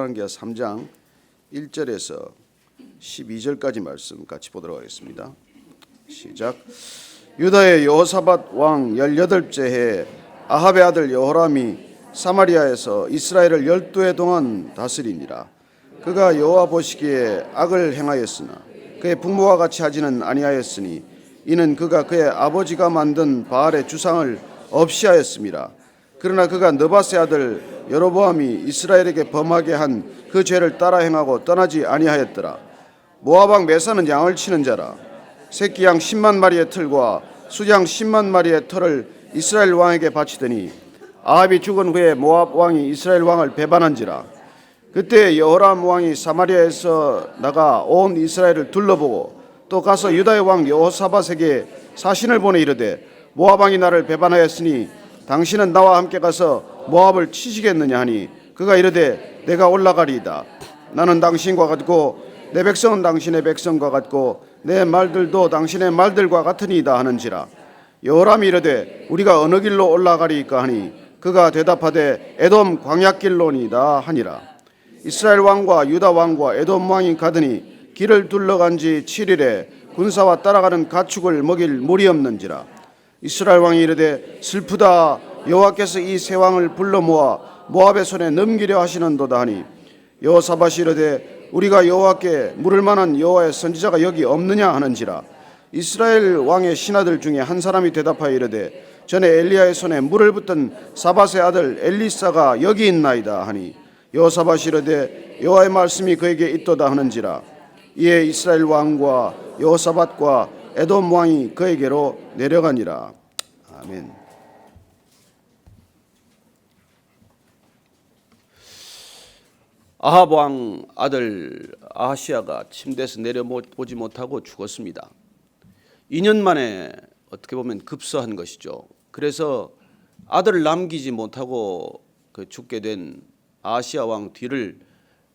열왕기하 3장 1절에서 12절까지 말씀 같이 보도록 하겠습니다. 시작. 유다의 여호사밧 왕 18째 해 아합의 아들 여호람이 사마리아에서 이스라엘을 열두 해 동안 다스리니라. 그가 여호와 보시기에 악을 행하였으나 그의 부모와 같이 하지는 아니하였으니 이는 그가 그의 아버지가 만든 바알의 주상을 없이 하였습니다. 그러나 그가 느바세 아들 여로보암이 이스라엘에게 범하게 한 그 죄를 따라 행하고 떠나지 아니하였더라. 왕 메사는 양을 치는 자라. 새끼 양 10만 마리의 틀과 수양 10만 마리의 털을 이스라엘 왕에게 바치더니 아합이 죽은 후에 모압 왕이 이스라엘 왕을 배반한지라. 그때 여호람 왕이 사마리아에서 나가 온 이스라엘을 둘러보고 또 가서 유다의 왕 여호사밧에게 사신을 보내 이르되 모압 왕이 나를 배반하였으니 당신은 나와 함께 가서 모압을 치시겠느냐 하니 그가 이르되 내가 올라가리이다. 나는 당신과 같고 내 백성은 당신의 백성과 같고 내 말들도 당신의 말들과 같으니이다 하는지라. 여호람이 이르되 우리가 어느 길로 올라가리이까 하니 그가 대답하되 에돔 광야길로니이다 하니라. 이스라엘 왕과 유다 왕과 에돔 왕이 가더니 길을 둘러간 지 7일에 군사와 따라가는 가축을 먹일 물이 없는지라 이스라엘 왕이 이르되 슬프다. 여호와께서 이 세 왕을 불러 모아 모압의 손에 넘기려 하시는도다 하니 여호사밧이 이르되 우리가 여호와께 물을 만한 여호와의 선지자가 여기 없느냐 하는지라. 이스라엘 왕의 신하들 중에 한 사람이 대답하여 이르되 전에 엘리야의 손에 물을 붓던 사밧의 아들 엘리사가 여기 있나이다 하니 여호사밧이 이르되 여호와의 말씀이 그에게 있도다 하는지라. 이에 이스라엘 왕과 여호사밧과 에돔 왕이 그에게로 내려가니라 아멘. 아합 왕 아들 아하시아가 침대에서 내려오지 못하고 죽었습니다. 2년 만에 어떻게 보면 급서한 것이죠. 그래서 아들을 남기지 못하고 그 죽게 된 아시아 왕 뒤를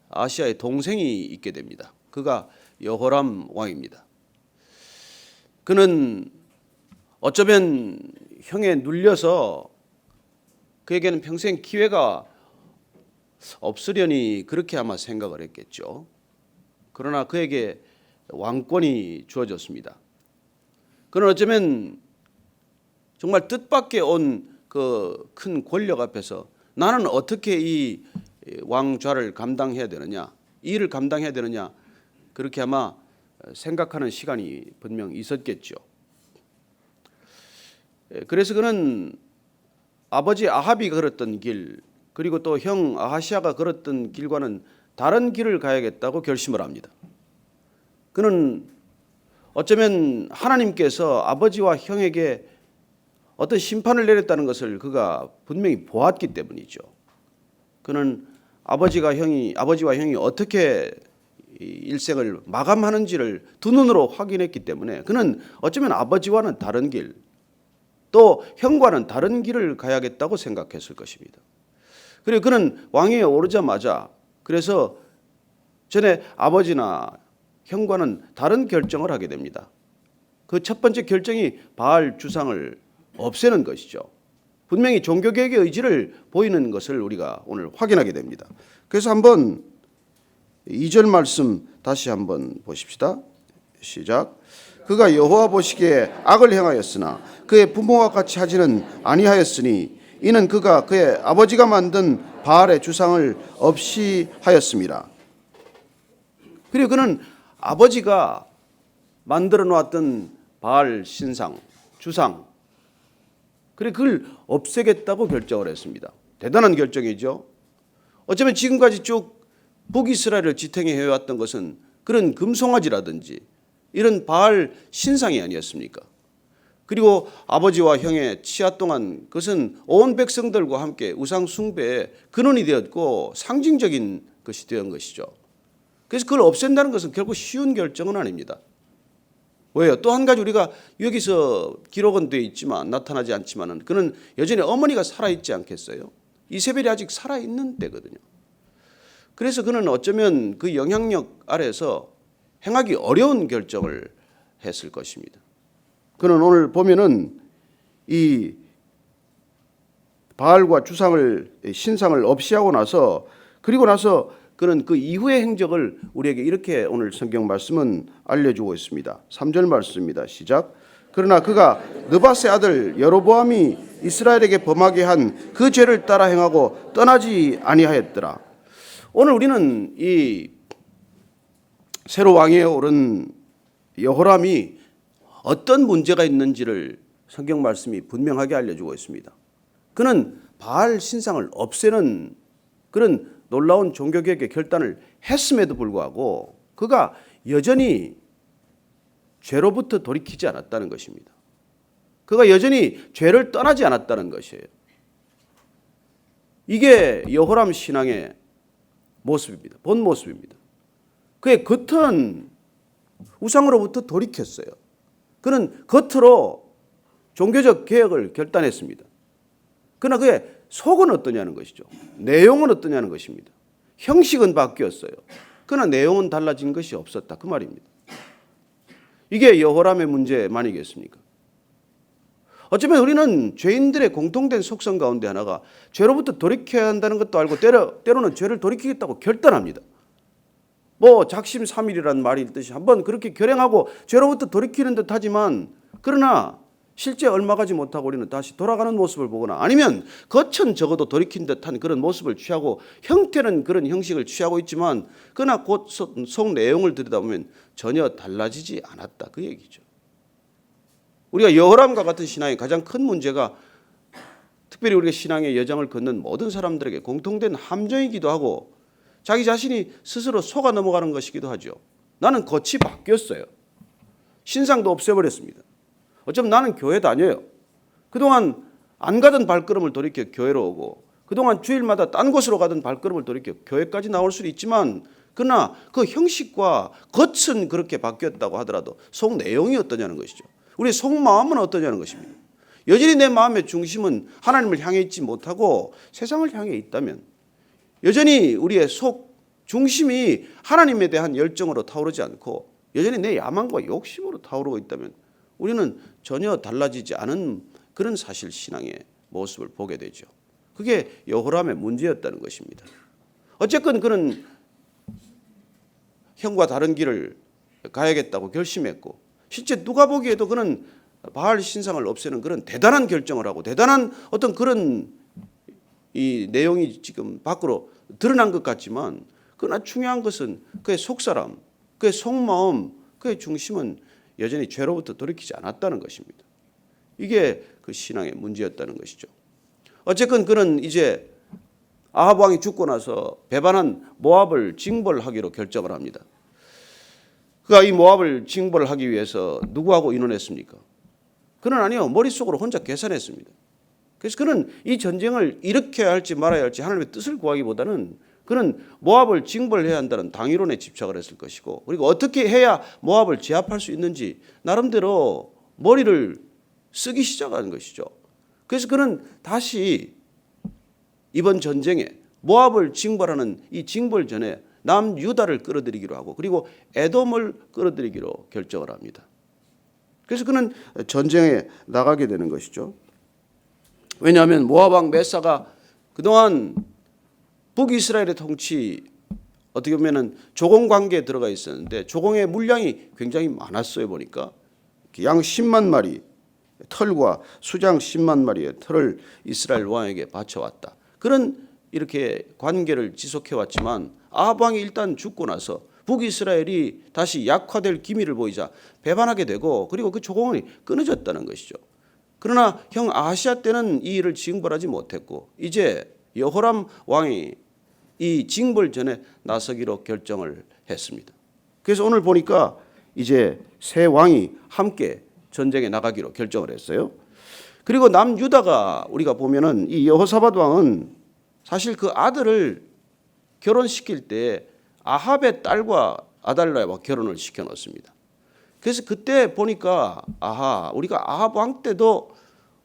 아시아의 동생이 있게 됩니다. 그가 여호람 왕입니다. 그는 어쩌면 형에 눌려서 그에게는 평생 기회가 없으려니 그렇게 아마 생각을 했겠죠. 그러나 그에게 왕권이 주어졌습니다. 그는 어쩌면 정말 뜻밖의 온그 큰 권력 앞에서 나는 어떻게 이 왕좌를 감당해야 되느냐, 이 일을 감당해야 되느냐 그렇게 아마 생각하는 시간이 분명 있었겠죠. 그래서 그는 아버지 아합이 걸었던 길 그리고 또 형 아하시아가 걸었던 길과는 다른 길을 가야겠다고 결심을 합니다. 그는 어쩌면 하나님께서 아버지와 형에게 어떤 심판을 내렸다는 것을 그가 분명히 보았기 때문이죠. 그는 아버지가 형이 아버지와 형이 어떻게 일생을 마감하는지를 두 눈으로 확인했기 때문에 그는 어쩌면 아버지와는 다른 길, 또 형과는 다른 길을 가야겠다고 생각했을 것입니다. 그리고 그는 왕위에 오르자마자 그래서 전에 아버지나 형과는 다른 결정을 하게 됩니다. 그 첫 번째 결정이 바알 주상을 없애는 것이죠. 분명히 종교개혁의 의지를 보이는 것을 우리가 오늘 확인하게 됩니다. 그래서 한번 2절 말씀 다시 한번 보십시다. 시작. 그가 여호와 보시기에 악을 행하였으나 그의 부모와 같이 하지는 아니하였으니 이는 그가 그의 아버지가 만든 바알의 주상을 없이 하였습니다. 그리고 그는 아버지가 만들어 놓았던 바알 신상, 주상, 그래 그걸 없애겠다고 결정을 했습니다. 대단한 결정이죠. 어쩌면 지금까지 쭉 북이스라엘을 지탱해 해왔던 것은 그런 금송아지라든지 이런 바알 신상이 아니었습니까? 그리고 아버지와 형의 치하 동안 그것은 온 백성들과 함께 우상 숭배의 근원이 되었고 상징적인 것이 되은 것이죠. 그래서 그걸 없앤다는 것은 결국 쉬운 결정은 아닙니다. 왜요? 또 한 가지 우리가 여기서 기록은 되어 있지만 나타나지 않지만은 그는 여전히 어머니가 살아 있지 않겠어요? 이세벨이 아직 살아 있는 때거든요. 그래서 그는 어쩌면 그 영향력 아래서 행하기 어려운 결정을 했을 것입니다. 그는 오늘 보면은 이 바알과 주상을 신상을 없이 하고 나서 그리고 나서 그런 그 이후의 행적을 우리에게 이렇게 오늘 성경 말씀은 알려주고 있습니다. 3절 말씀입니다. 시작. 그러나 그가 느바스의 아들 여로보암이 이스라엘에게 범하게 한 그 죄를 따라 행하고 떠나지 아니하였더라. 오늘 우리는 이 새로 왕위에 오른 여호람이 어떤 문제가 있는지를 성경 말씀이 분명하게 알려주고 있습니다. 그는 바알 신상을 없애는 그런 놀라운 종교개혁의 결단을 했음에도 불구하고 그가 여전히 죄로부터 돌이키지 않았다는 것입니다. 그가 여전히 죄를 떠나지 않았다는 것이에요. 이게 여호람 신앙의 모습입니다. 본 모습입니다. 그의 겉은 우상으로부터 돌이켰어요. 그는 겉으로 종교적 개혁을 결단했습니다. 그러나 그의 속은 어떠냐는 것이죠. 내용은 어떠냐는 것입니다. 형식은 바뀌었어요. 그러나 내용은 달라진 것이 없었다. 그 말입니다. 이게 여호람의 문제만이겠습니까? 어쩌면 우리는 죄인들의 공통된 속성 가운데 하나가 죄로부터 돌이켜야 한다는 것도 알고 때로, 때로는 죄를 돌이키겠다고 결단합니다. 뭐 작심삼일이라는 말이 있듯이 한번 그렇게 결행하고 죄로부터 돌이키는 듯 하지만 그러나 실제 얼마 가지 못하고 우리는 다시 돌아가는 모습을 보거나 아니면 겉은 적어도 돌이킨 듯한 그런 모습을 취하고 형태는 그런 형식을 취하고 있지만 그러나 곧 속 내용을 들여다보면 전혀 달라지지 않았다 그 얘기죠. 우리가 여호람과 같은 신앙의 가장 큰 문제가 특별히 우리가 신앙의 여정을 걷는 모든 사람들에게 공통된 함정이기도 하고 자기 자신이 스스로 속아 넘어가는 것이기도 하죠. 나는 겉이 바뀌었어요. 신상도 없애버렸습니다. 어쩌면 나는 교회 다녀요. 그동안 안 가던 발걸음을 돌이켜 교회로 오고 그동안 주일마다 딴 곳으로 가던 발걸음을 돌이켜 교회까지 나올 수는 있지만 그러나 그 형식과 겉은 그렇게 바뀌었다고 하더라도 속 내용이 어떠냐는 것이죠. 우리 속마음은 어떠냐는 것입니다. 여전히 내 마음의 중심은 하나님을 향해 있지 못하고 세상을 향해 있다면 여전히 우리의 속 중심이 하나님에 대한 열정으로 타오르지 않고 여전히 내 야망과 욕심으로 타오르고 있다면 우리는 전혀 달라지지 않은 그런 사실 신앙의 모습을 보게 되죠. 그게 여호람의 문제였다는 것입니다. 어쨌건 그는 형과 다른 길을 가야겠다고 결심했고 실제 누가 보기에도 그는 바알 신상을 없애는 그런 대단한 결정을 하고 대단한 어떤 그런 이 내용이 지금 밖으로 드러난 것 같지만 그러나 중요한 것은 그의 속사람, 그의 속마음, 그의 중심은 여전히 죄로부터 돌이키지 않았다는 것입니다. 이게 그 신앙의 문제였다는 것이죠. 어쨌건 그는 이제 아합 왕이 죽고 나서 배반한 모압을 징벌하기로 결정을 합니다. 그가 이 모압을 징벌하기 위해서 누구하고 의논했습니까? 그는 아니요 머릿속으로 혼자 계산했습니다. 그래서 그는 이 전쟁을 일으켜야 할지 말아야 할지 하나님의 뜻을 구하기보다는 그는 모압을 징벌해야 한다는 당위론에 집착을 했을 것이고 그리고 어떻게 해야 모압을 제압할 수 있는지 나름대로 머리를 쓰기 시작한 것이죠. 그래서 그는 다시 이번 전쟁에 모압을 징벌하는 이 징벌 전에 남유다를 끌어들이기로 하고 그리고 에돔을 끌어들이기로 결정을 합니다. 그래서 그는 전쟁에 나가게 되는 것이죠. 왜냐하면 모압 왕 메사가 그동안 북이스라엘의 통치 어떻게 보면은 조공 관계에 들어가 있었는데 조공의 물량이 굉장히 많았어요 보니까 양 10만 마리 털과 수장 10만 마리의 털을 이스라엘 왕에게 바쳐왔다. 그런 이렇게 관계를 지속해 왔지만 아합 왕이 일단 죽고 나서 북이스라엘이 다시 약화될 기미를 보이자 배반하게 되고 그리고 그 조공이 끊어졌다는 것이죠. 그러나 형 아시아 때는 이 일을 징벌하지 못했고 이제 여호람 왕이 이 징벌 전에 나서기로 결정을 했습니다. 그래서 오늘 보니까 이제 세 왕이 함께 전쟁에 나가기로 결정을 했어요. 그리고 남유다가 우리가 보면은 이 여호사밧 왕은 사실 그 아들을 결혼시킬 때 아합의 딸과 아달라와 결혼을 시켜 놓습니다. 그래서 그때 보니까 아하 우리가 아합 왕 때도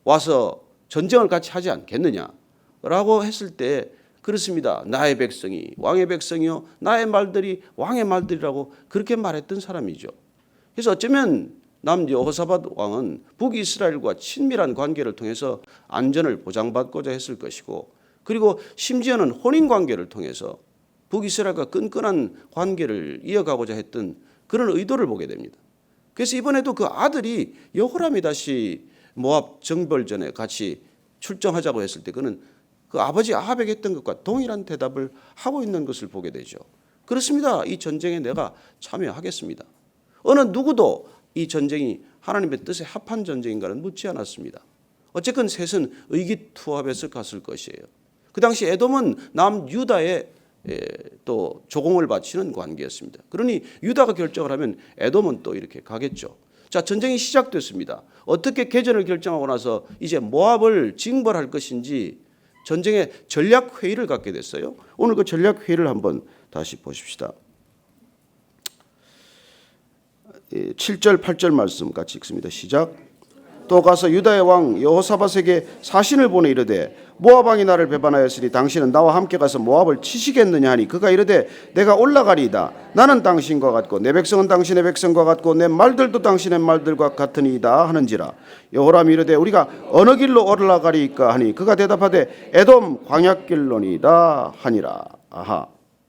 와서 전쟁을 같이 하지 않겠느냐라고 했을 때 그렇습니다. 나의 백성이 왕의 백성이요 나의 말들이 왕의 말들이라고 그렇게 말했던 사람이죠. 그래서 어쩌면 남 여호사밧 왕은 북이스라엘과 친밀한 관계를 통해서 안전을 보장받고자 했을 것이고 그리고 심지어는 혼인 관계를 통해서 북이스라엘과 끈끈한 관계를 이어가고자 했던 그런 의도를 보게 됩니다. 그래서 이번에도 그 아들이 여호람이 다시 모압 정벌전에 같이 출정하자고 했을 때 그는 그 아버지 아합에게 했던 것과 동일한 대답을 하고 있는 것을 보게 되죠. 그렇습니다. 이 전쟁에 내가 참여하겠습니다. 어느 누구도 이 전쟁이 하나님의 뜻에 합한 전쟁인가는 묻지 않았습니다. 어쨌건 셋은 의기투합해서 갔을 것이에요. 그 당시 에돔은 남 유다에 에, 또 조공을 바치는 관계였습니다. 그러니 유다가 결정을 하면 에돔은 또 이렇게 가겠죠. 자 전쟁이 시작됐습니다. 어떻게 개전을 결정하고 나서 이제 모압을 징벌할 것인지 전쟁의 전략 회의를 갖게 됐어요. 오늘 그 전략 회의를 한번 다시 보십시다. 7절 8절 말씀 같이 읽습니다. 시작. 또 가서 유다의 왕 여호사밧에게 사신을 보내 이르되 모압 왕이 나를 배반하였으니 당신은 나와 함께 가서 모압을 치시겠느냐 하니 그가 이르되 내가 올라가리이다. 나는 당신과 같고 내 백성은 당신의 백성과 같고 내 말들도 당신의 말들과 같으니이다 하는지라. 여호람이 이르되 우리가 어느 길로 올라가리이까 하니 그가 대답하되 에돔 광야길로니이다 하니라. 아하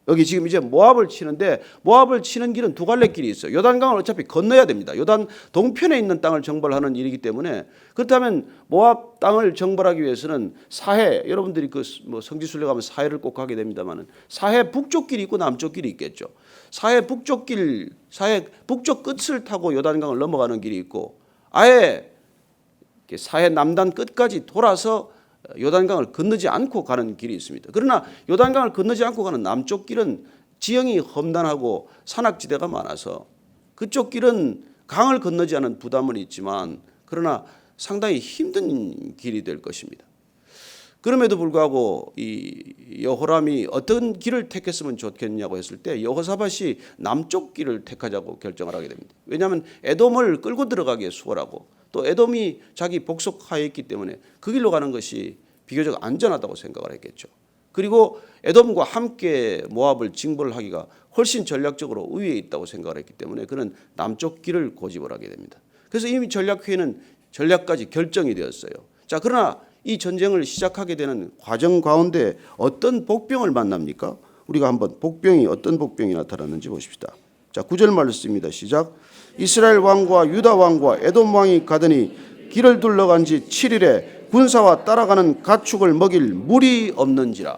여기 지금 이제 모압을 치는데 모압을 치는 길은 두 갈래 길이 있어요. 요단강을 어차피 건너야 됩니다. 요단 동편에 있는 땅을 정벌하는 일이기 때문에 그렇다면 모압 땅을 정벌하기 위해서는 사해 여러분들이 그 뭐 성지순례 가면 사해를 꼭 가게 됩니다만은 사해 북쪽 길이 있고 남쪽 길이 있겠죠. 사해 북쪽 길 사해 북쪽 끝을 타고 요단강을 넘어가는 길이 있고 아예 사해 남단 끝까지 돌아서 요단강을 건너지 않고 가는 길이 있습니다. 그러나 요단강을 건너지 않고 가는 남쪽 길은 지형이 험난하고 산악지대가 많아서 그쪽 길은 강을 건너지 않은 부담은 있지만 그러나 상당히 힘든 길이 될 것입니다. 그럼에도 불구하고 이 여호람이 어떤 길을 택했으면 좋겠냐고 했을 때 여호사밧이 남쪽 길을 택하자고 결정을 하게 됩니다. 왜냐하면 에돔을 끌고 들어가기에 수월하고 또 에돔이 자기 복속하에 있기 때문에 그 길로 가는 것이 비교적 안전하다고 생각을 했겠죠. 그리고 에돔과 함께 모압을 징벌 하기가 훨씬 전략적으로 우위에 있다고 생각을 했기 때문에 그는 남쪽 길을 고집을 하게 됩니다. 그래서 이미 전략회의는 전략까지 결정이 되었어요. 자, 그러나 이 전쟁을 시작하게 되는 과정 가운데 어떤 복병을 만납니까? 우리가 한번 복병이 어떤 복병이 나타났는지 보십시다. 자, 구절 말씀입니다. 시작. 이스라엘 왕과 유다 왕과 에돔 왕이 가더니 길을 둘러간 지 7일에 군사와 따라가는 가축을 먹일 물이 없는지라.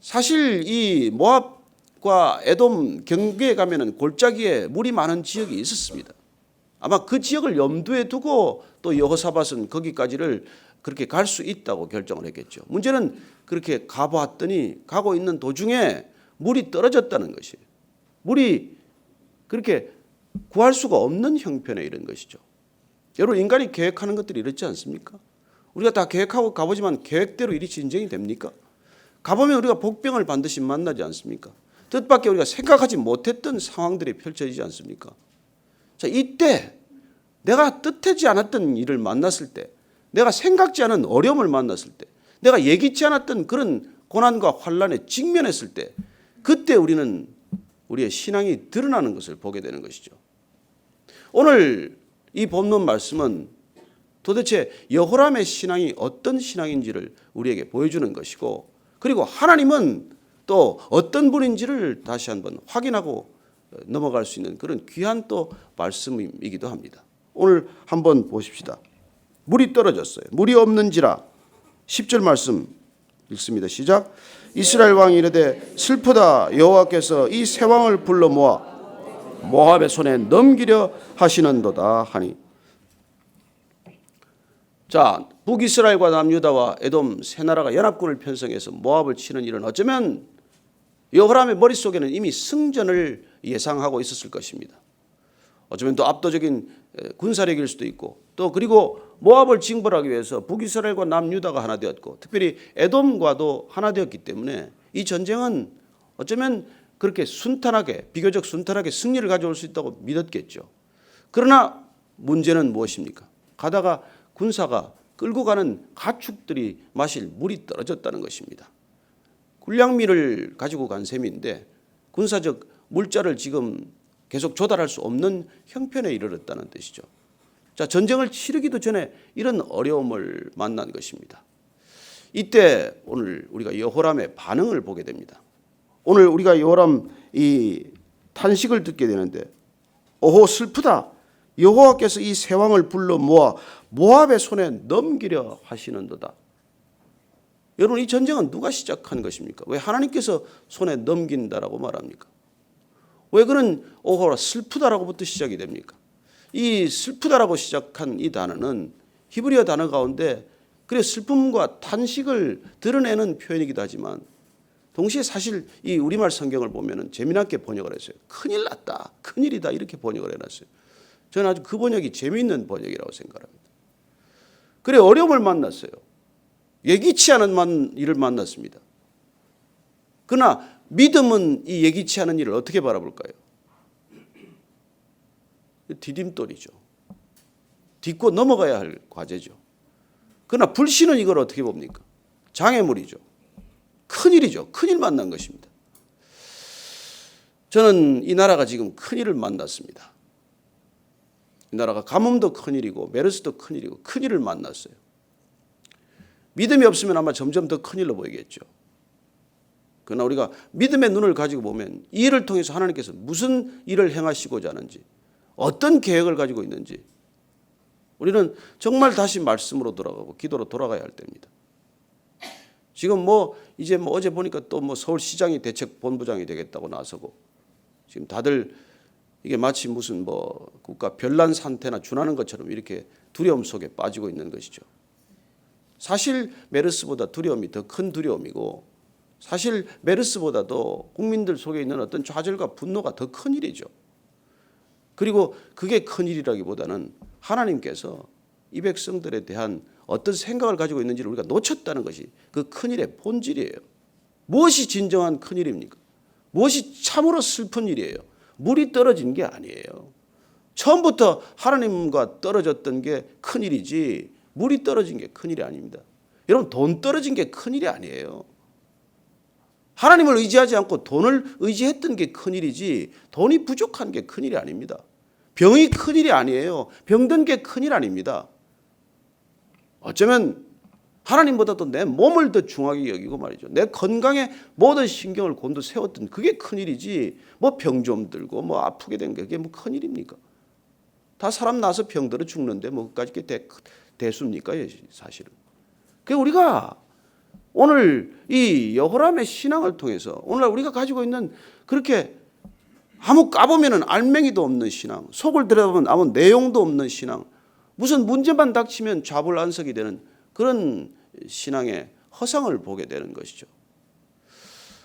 사실 이 모압과 에돔 경계에 가면은 골짜기에 물이 많은 지역이 있었습니다. 아마 그 지역을 염두에 두고 또 여호사밧은 거기까지를 그렇게 갈 수 있다고 결정을 했겠죠. 문제는 그렇게 가보았더니 가고 있는 도중에 물이 떨어졌다는 것이에요. 물이 그렇게 구할 수가 없는 형편에 이른 것이죠. 여러분 인간이 계획하는 것들이 이렇지 않습니까? 우리가 다 계획하고 가보지만 계획대로 일이 진정이 됩니까? 가보면 우리가 복병을 반드시 만나지 않습니까? 뜻밖의 우리가 생각하지 못했던 상황들이 펼쳐지지 않습니까? 자, 이때 내가 뜻하지 않았던 일을 만났을 때, 내가 생각지 않은 어려움을 만났을 때, 내가 예기치 않았던 그런 고난과 환란에 직면했을 때, 그때 우리는 우리의 신앙이 드러나는 것을 보게 되는 것이죠. 오늘 이 본문 말씀은 도대체 여호람의 신앙이 어떤 신앙인지를 우리에게 보여주는 것이고, 그리고 하나님은 또 어떤 분인지를 다시 한번 확인하고 넘어갈 수 있는 그런 귀한 또 말씀이기도 합니다. 오늘 한번 보십시다. 물이 떨어졌어요. 물이 없는지라 10절 말씀 읽습니다. 시작. 이스라엘 왕이 이르되 슬프다 여호와께서 이 세 왕을 불러 모아 모압의 손에 넘기려 하시는도다 하니 자 북이스라엘과 남유다와 에돔 세 나라가 연합군을 편성해서 모압을 치는 일은 어쩌면 여호람의 머릿속에는 이미 승전을 예상하고 있었을 것입니다. 어쩌면 또 압도적인 군사력일 수도 있고 또 그리고 모압을 징벌하기 위해서 북이스라엘과 남유다가 하나 되었고 특별히 에돔과도 하나 되었기 때문에 이 전쟁은 어쩌면 그렇게 순탄하게 비교적 순탄하게 승리를 가져올 수 있다고 믿었겠죠. 그러나 문제는 무엇입니까? 가다가 군사가 끌고 가는 가축들이 마실 물이 떨어졌다는 것입니다. 군량미를 가지고 간 셈인데 군사적 물자를 지금 계속 조달할 수 없는 형편에 이르렀다는 뜻이죠. 자, 전쟁을 치르기도 전에 이런 어려움을 만난 것입니다. 이때 오늘 우리가 여호람의 반응을 보게 됩니다. 오늘 우리가 요람 이 탄식을 듣게 되는데 오호 슬프다. 여호와께서 이 세 왕을 불러 모아 모압의 손에 넘기려 하시는도다. 여러분 이 전쟁은 누가 시작한 것입니까? 왜 하나님께서 손에 넘긴다라고 말합니까? 왜 그는 오호라 슬프다라고부터 시작이 됩니까? 이 슬프다라고 시작한 이 단어는 히브리어 단어 가운데 그래 슬픔과 탄식을 드러내는 표현이기도 하지만 동시에 사실 이 우리말 성경을 보면은 재미나게 번역을 했어요. 큰일 났다. 큰일이다. 이렇게 번역을 해놨어요. 저는 아주 그 번역이 재미있는 번역이라고 생각합니다. 그래 어려움을 만났어요. 예기치 않은 만, 일을 만났습니다. 그러나 믿음은 이 예기치 않은 일을 어떻게 바라볼까요? 디딤돌이죠. 딛고 넘어가야 할 과제죠. 그러나 불신은 이걸 어떻게 봅니까? 장애물이죠. 큰일이죠. 큰일 만난 것입니다. 저는 이 나라가 지금 큰일을 만났습니다. 이 나라가 가뭄도 큰일이고 메르스도 큰일이고 큰일을 만났어요. 믿음이 없으면 아마 점점 더 큰일로 보이겠죠. 그러나 우리가 믿음의 눈을 가지고 보면 이 일을 통해서 하나님께서 무슨 일을 행하시고자 하는지 어떤 계획을 가지고 있는지 우리는 정말 다시 말씀으로 돌아가고 기도로 돌아가야 할 때입니다. 지금 뭐 이제 뭐 어제 보니까 또 뭐 서울시장이 대책 본부장이 되겠다고 나서고 지금 다들 이게 마치 무슨 뭐 국가 별난 상태나 준하는 것처럼 이렇게 두려움 속에 빠지고 있는 것이죠. 사실 메르스보다 두려움이 더 큰 두려움이고 사실 메르스보다도 국민들 속에 있는 어떤 좌절과 분노가 더 큰 일이죠. 그리고 그게 큰 일이라기보다는 하나님께서 이 백성들에 대한 어떤 생각을 가지고 있는지를 우리가 놓쳤다는 것이 그 큰일의 본질이에요. 무엇이 진정한 큰일입니까? 무엇이 참으로 슬픈 일이에요? 물이 떨어진 게 아니에요. 처음부터 하나님과 떨어졌던 게 큰일이지 물이 떨어진 게 큰일이 아닙니다. 여러분 돈 떨어진 게 큰일이 아니에요. 하나님을 의지하지 않고 돈을 의지했던 게 큰일이지 돈이 부족한 게 큰일이 아닙니다. 병이 큰일이 아니에요. 병든 게 큰일 아닙니다. 어쩌면 하나님보다도 내 몸을 더 중하게 여기고 말이죠. 내 건강에 모든 신경을 곤두 세웠던 그게 큰일이지 뭐 병 좀 들고 뭐 아프게 된 게 그게 뭐 큰일입니까? 다 사람 나서 병들어 죽는데 뭐 그까짓 게 대, 대수입니까 사실은. 그 우리가 오늘 이 여호람의 신앙을 통해서 오늘 우리가 가지고 있는 그렇게 아무 까보면은 알맹이도 없는 신앙, 속을 들여다보면 아무 내용도 없는 신앙, 무슨 문제만 닥치면 좌불안석이 되는 그런 신앙의 허상을 보게 되는 것이죠.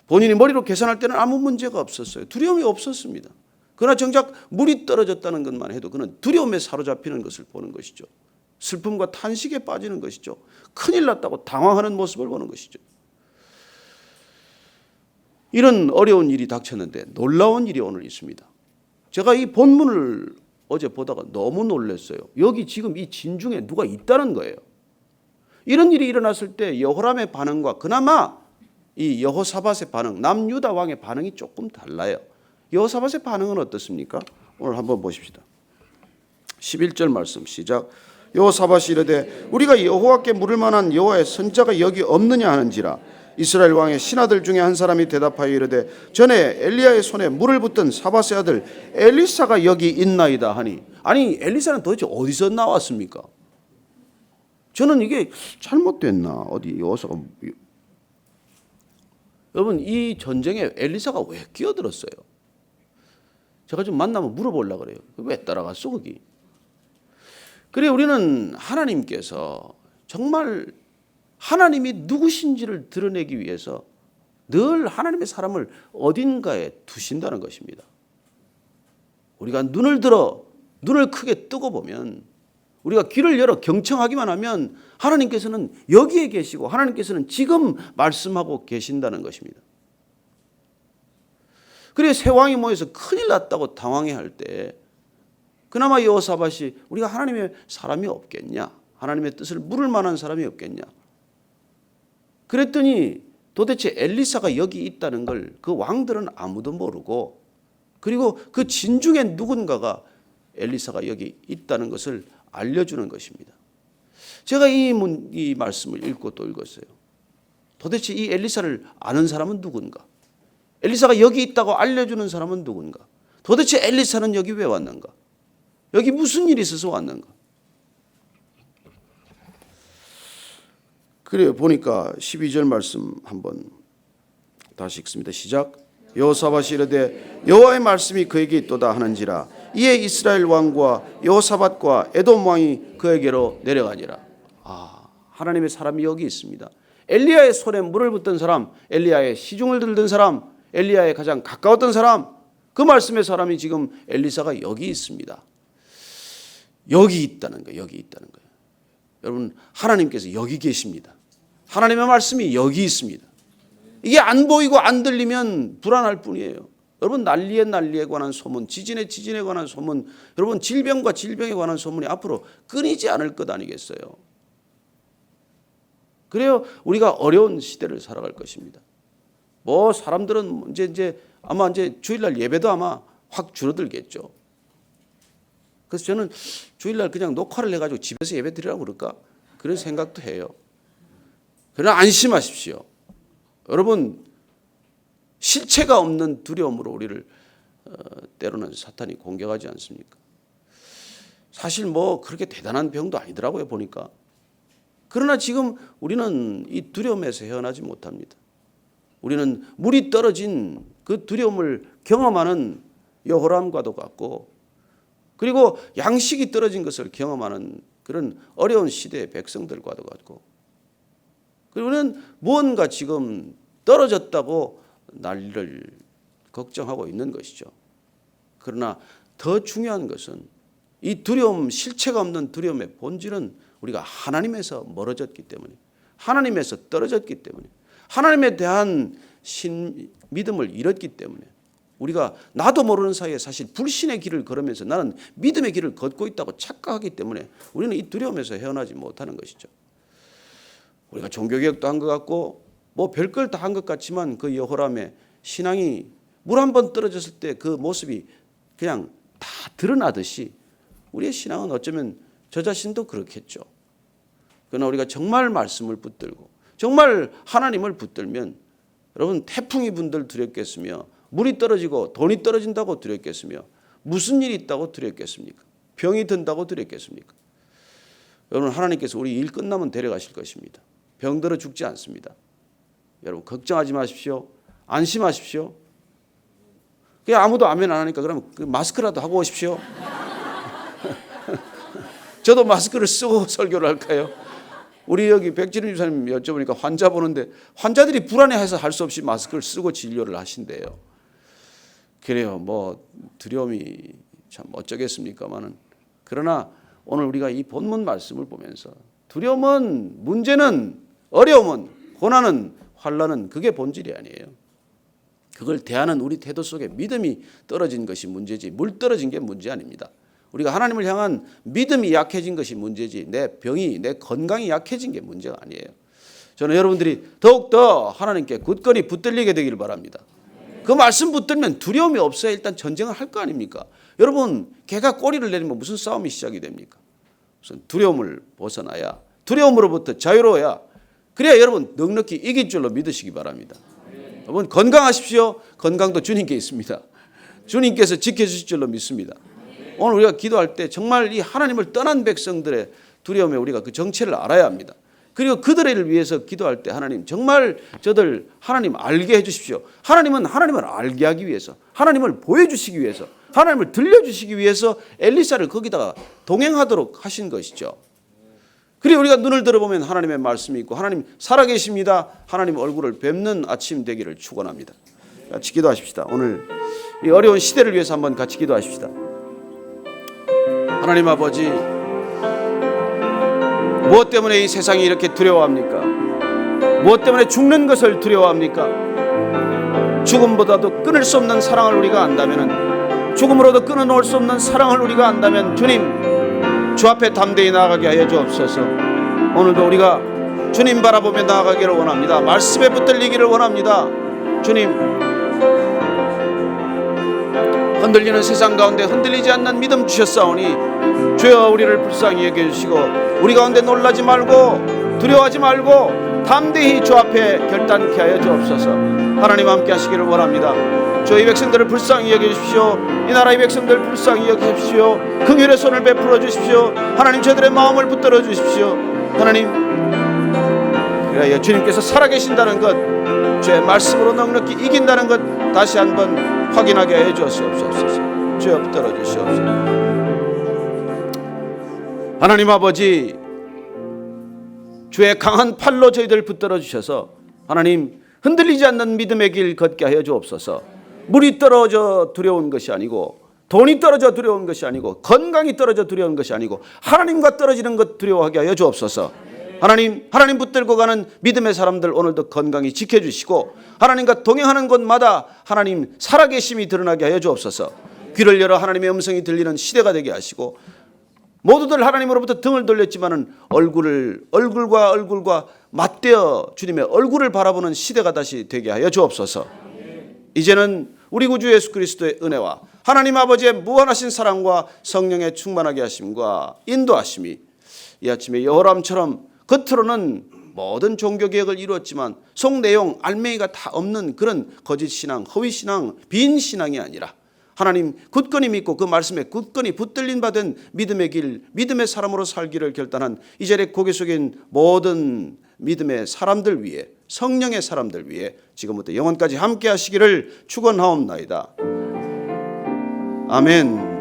본인이 머리로 계산할 때는 아무 문제가 없었어요. 두려움이 없었습니다. 그러나 정작 물이 떨어졌다는 것만 해도 그는 두려움에 사로잡히는 것을 보는 것이죠. 슬픔과 탄식에 빠지는 것이죠. 큰일 났다고 당황하는 모습을 보는 것이죠. 이런 어려운 일이 닥쳤는데 놀라운 일이 오늘 있습니다. 제가 이 본문을 어제 보다가 너무 놀랐어요. 여기 지금 이 진중에 누가 있다는 거예요. 이런 일이 일어났을 때 여호람의 반응과 그나마 이 여호사밧의 반응, 남유다 왕의 반응이 조금 달라요. 여호사밧의 반응은 어떻습니까? 오늘 한번 보십시다. 11절 말씀 시작. 여호사밧이 이르되 우리가 여호와께 물을 만한 여호와의 선자가 여기 없느냐 하는지라 이스라엘 왕의 신하들 중에 한 사람이 대답하여 이르되 전에 엘리야의 손에 물을 붓던 사밧의 아들 엘리사가 여기 있나이다 하니 아니 엘리사는 도대체 어디서 나왔습니까? 저는 이게 잘못됐나 어디 여호사가 여러분 이 전쟁에 엘리사가 왜 끼어들었어요? 제가 좀 만나면 물어보려 그래요. 왜 따라갔어 거기? 그래 우리는 하나님께서 정말 하나님이 누구신지를 드러내기 위해서 늘 하나님의 사람을 어딘가에 두신다는 것입니다. 우리가 눈을 들어 눈을 크게 뜨고 보면 우리가 귀를 열어 경청하기만 하면 하나님께서는 여기에 계시고 하나님께서는 지금 말씀하고 계신다는 것입니다. 그래 세 왕이 모여서 큰일 났다고 당황해 할 때 그나마 여호사밧이 우리가 하나님의 사람이 없겠냐? 하나님의 뜻을 물을 만한 사람이 없겠냐? 그랬더니 도대체 엘리사가 여기 있다는 걸 그 왕들은 아무도 모르고 그리고 그 진중에 누군가가 엘리사가 여기 있다는 것을 알려주는 것입니다. 제가 이, 문, 이 말씀을 읽고 또 읽었어요. 도대체 이 엘리사를 아는 사람은 누군가? 엘리사가 여기 있다고 알려주는 사람은 누군가? 도대체 엘리사는 여기 왜 왔는가? 여기 무슨 일이 있어서 왔는가? 그래요. 보니까 12절 말씀 한번 다시 읽습니다. 시작. 여호사밧이 이르되 여호와의 말씀이 그에게 있도다 하는지라 이에 이스라엘 왕과 여호사밧과 에돔 왕이 그에게로 내려가니라. 아, 하나님의 사람이 여기 있습니다. 엘리야의 손에 물을 붓던 사람, 엘리야의 시중을 들던 사람, 엘리야의 가장 가까웠던 사람, 그 말씀의 사람이 지금 엘리사가 여기 있습니다. 여기 있다는 거예요. 여기 있다는 거예요. 여러분, 하나님께서 여기 계십니다. 하나님의 말씀이 여기 있습니다. 이게 안 보이고 안 들리면 불안할 뿐이에요. 여러분 난리에 난리에 관한 소문, 지진에 지진에 관한 소문, 여러분 질병과 질병에 관한 소문이 앞으로 끊이지 않을 것 아니겠어요? 그래요. 우리가 어려운 시대를 살아갈 것입니다. 뭐 사람들은 이제 이제 아마 이제 주일날 예배도 아마 확 줄어들겠죠. 그래서 저는 주일날 그냥 녹화를 해가지고 집에서 예배 드리라고 그럴까 그런 생각도 해요. 그러나 안심하십시오. 여러분 실체가 없는 두려움으로 우리를 어, 때로는 사탄이 공격하지 않습니까? 사실 뭐 그렇게 대단한 병도 아니더라고요 보니까. 그러나 지금 우리는 이 두려움에서 헤어나지 못합니다. 우리는 물이 떨어진 그 두려움을 경험하는 여호람과도 같고 그리고 양식이 떨어진 것을 경험하는 그런 어려운 시대의 백성들과도 같고 그리고 우리는 무언가 지금 떨어졌다고 난리를 걱정하고 있는 것이죠. 그러나 더 중요한 것은 이 두려움, 실체가 없는 두려움의 본질은 우리가 하나님에서 멀어졌기 때문에 하나님에서 떨어졌기 때문에 하나님에 대한 신 믿음을 잃었기 때문에 우리가 나도 모르는 사이에 사실 불신의 길을 걸으면서 나는 믿음의 길을 걷고 있다고 착각하기 때문에 우리는 이 두려움에서 헤어나지 못하는 것이죠. 우리가 종교개혁도 한 것 같고 뭐 별걸 다 한 것 같지만 그 여호람의 신앙이 물 한 번 떨어졌을 때 그 모습이 그냥 다 드러나듯이 우리의 신앙은 어쩌면 저 자신도 그렇겠죠. 그러나 우리가 정말 말씀을 붙들고 정말 하나님을 붙들면 여러분 태풍이 분들 두렵겠으며 물이 떨어지고 돈이 떨어진다고 두렵겠으며 무슨 일이 있다고 두렵겠습니까? 병이 든다고 두렵겠습니까? 여러분 하나님께서 우리 일 끝나면 데려가실 것입니다. 병들어 죽지 않습니다. 여러분 걱정하지 마십시오. 안심하십시오. 그냥 아무도 아멘 안 하니까 그러면 그 마스크라도 하고 오십시오. 저도 마스크를 쓰고 설교를 할까요? 우리 여기 백진우 주사님 여쭤보니까 환자 보는데 환자들이 불안해해서 할 수 없이 마스크를 쓰고 진료를 하신대요. 그래요. 뭐 두려움이 참 어쩌겠습니까만은 그러나 오늘 우리가 이 본문 말씀을 보면서 두려움은 문제는 어려움은 고난은 환란은 그게 본질이 아니에요. 그걸 대하는 우리 태도 속에 믿음이 떨어진 것이 문제지 물 떨어진 게 문제 아닙니다. 우리가 하나님을 향한 믿음이 약해진 것이 문제지 내 병이 내 건강이 약해진 게 문제가 아니에요. 저는 여러분들이 더욱더 하나님께 굳건히 붙들리게 되기를 바랍니다. 그 말씀 붙들면 두려움이 없어야 일단 전쟁을 할 거 아닙니까? 여러분 개가 꼬리를 내리면 무슨 싸움이 시작이 됩니까? 무슨 두려움을 벗어나야 두려움으로부터 자유로워야 그래야 여러분 넉넉히 이길 줄로 믿으시기 바랍니다. 여러분 건강하십시오. 건강도 주님께 있습니다. 주님께서 지켜주실 줄로 믿습니다. 오늘 우리가 기도할 때 정말 이 하나님을 떠난 백성들의 두려움에 우리가 그 정체를 알아야 합니다. 그리고 그들을 위해서 기도할 때 하나님 정말 저들 하나님 알게 해주십시오. 하나님은 하나님을 알게 하기 위해서 하나님을 보여주시기 위해서 하나님을 들려주시기 위해서 엘리사를 거기다가 동행하도록 하신 것이죠. 그리고 우리가 눈을 들어보면 하나님의 말씀이 있고 하나님 살아계십니다. 하나님 얼굴을 뵙는 아침 되기를 축원합니다. 같이 기도하십시다. 오늘 이 어려운 시대를 위해서 한번 같이 기도하십시다. 하나님 아버지 무엇 때문에 이 세상이 이렇게 두려워합니까? 무엇 때문에 죽는 것을 두려워합니까? 죽음보다도 끊을 수 없는 사랑을 우리가 안다면 죽음으로도 끊어놓을 수 없는 사랑을 우리가 안다면 주님 주 앞에 담대히 나아가게 하여 주옵소서. 오늘도 우리가 주님 바라보며 나아가기를 원합니다. 말씀에 붙들리기를 원합니다. 주님 흔들리는 세상 가운데 흔들리지 않는 믿음 주셨사오니 주여 우리를 불쌍히 여겨 주시고 우리 가운데 놀라지 말고 두려워하지 말고 담대히 주 앞에 결단케 하여 주옵소서. 하나님 함께 하시기를 원합니다. 저희 백성들을 불쌍히 여겨 주십시오. 이 나라의 백성들 불쌍히 여겨 주십시오. 긍휼의 손을 베풀어 주십시오. 하나님 저들의 마음을 붙들어 주십시오. 하나님 그래야 주님께서 살아계신다는 것, 주의 말씀으로 넉넉히 이긴다는 것 다시 한번 확인하게 해 주옵소서. 주여 붙들어 주시옵소서. 하나님 아버지 주의 강한 팔로 저희들 붙들어 주셔서 하나님 흔들리지 않는 믿음의 길 걷게 하여 주옵소서. 물이 떨어져 두려운 것이 아니고 돈이 떨어져 두려운 것이 아니고 건강이 떨어져 두려운 것이 아니고 하나님과 떨어지는 것 두려워하게 하여 주옵소서. 하나님 하나님 붙들고 가는 믿음의 사람들 오늘도 건강히 지켜 주시고 하나님과 동행하는 곳마다 하나님 살아계심이 드러나게 하여 주옵소서. 귀를 열어 하나님의 음성이 들리는 시대가 되게 하시고 모두들 하나님으로부터 등을 돌렸지만은 얼굴을 얼굴과 얼굴과 맞대어 주님의 얼굴을 바라보는 시대가 다시 되게 하여 주옵소서. 이제는 우리 구주 예수 그리스도의 은혜와 하나님 아버지의 무한하신 사랑과 성령의 충만하게 하심과 인도하심이 이 아침에 여호람처럼 겉으로는 모든 종교 개혁을 이루었지만 속 내용 알맹이가 다 없는 그런 거짓 신앙, 허위 신앙, 빈 신앙이 아니라 하나님 굳건히 믿고 그 말씀에 굳건히 붙들린 바된 믿음의 길, 믿음의 사람으로 살기를 결단한 이 자리에 고개 숙인 모든 믿음의 사람들 위해 성령의 사람들 위해 지금부터 영원까지 함께 하시기를 축원하옵나이다. 아멘.